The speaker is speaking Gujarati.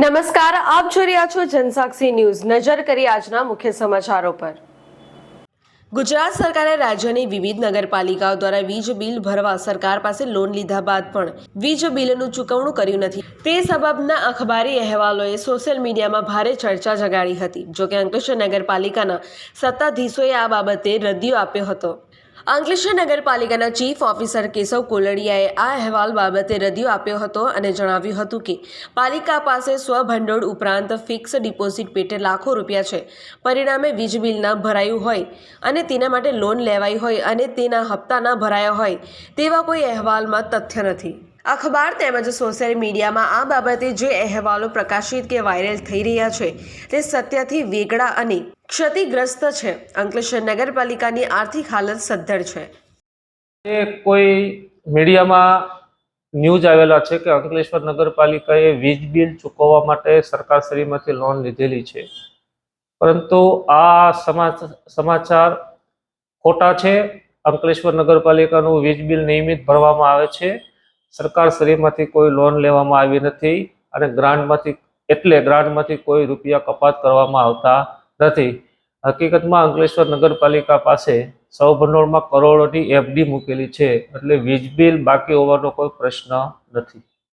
નમસ્કાર, આપ જોઈ રહ્યા છો જનસાક્ષી ન્યૂઝ. નજર કરી આજના મુખ્ય સમાચારો પર. ગુજરાત સરકારે રાજ્યની વિવિધ નગરપાલિકાઓ દ્વારા વીજ બિલ ભરવા સરકાર પાસે લોન લીધા બાદ પણ વીજ બિલનું ચૂકવણું કર્યું નથી. તે સબબના અખબારી અહેવાલોએ સોશિયલ મીડિયામાં ભારે ચર્ચા જગાડી હતી, જોકે અંકલેશ્વર નગરપાલિકાના સત્તાધીશોએ આ બાબતે રદિયો આપ્યો હતો. અંકલેશ્વર નગરપાલિકાના ચીફ ઓફિસર કેશવ કોલડિયાએ આ અહેવાલ બાબતે રદિયો આપ્યો હતો અને જણાવ્યું હતું કે, પાલિકા પાસે સ્વભંડોળ ઉપરાંત ફિક્સ ડિપોઝિટ પેટે લાખો રૂપિયા છે. પરિણામે વીજ બિલ ભરાયું હોય અને તેના માટે લોન લેવાઈ હોય અને તેના હપ્તા ના ભરાયા હોય, તેવા કોઈ અહેવાલમાં તથ્ય નથી. અખબાર તેમજ સોશિયલ મીડિયામાં આ બાબતે જે અહેવાલો પ્રકાશિત કે વાયરલ થઈ રહ્યા છે, તે સત્યથી વેગળા અને ક્ષતિગ્રસ્ત છે. અંકલેશ્વર નગરપાલિકાની આર્થિક હાલત સદ્ધર છે. એ કોઈ મીડિયામાં ન્યૂઝ આવેલા છે કે અંકલેશ્વર નગરપાલિકાએ વીજ બિલ ચૂકવવા માટે સરકારશ્રીમાંથી લોન લીધેલી છે. પરંતુ આ સમાચ- સમાચાર ખોટા છે. અંકલેશ્વર નગરપાલિકાનું વીજ બિલ નિયમિત ભરવામાં આવે છે. સરકારશ્રીમાંથી કોઈ લોન લેવામાં આવી નથી અને ગ્રાન્ટમાંથી એટલે ગ્રાન્ટમાંથી કોઈ રૂપિયા કપાત કરવામાં આવતા નથી. હકીકતમાં અંકલેશ્વર નગરપાલિકા પાસે સૌભંડોળમાં કરોડોની એફડી મૂકેલી છે, એટલે વીજ બિલ બાકી હોવાનો કોઈ પ્રશ્ન નથી.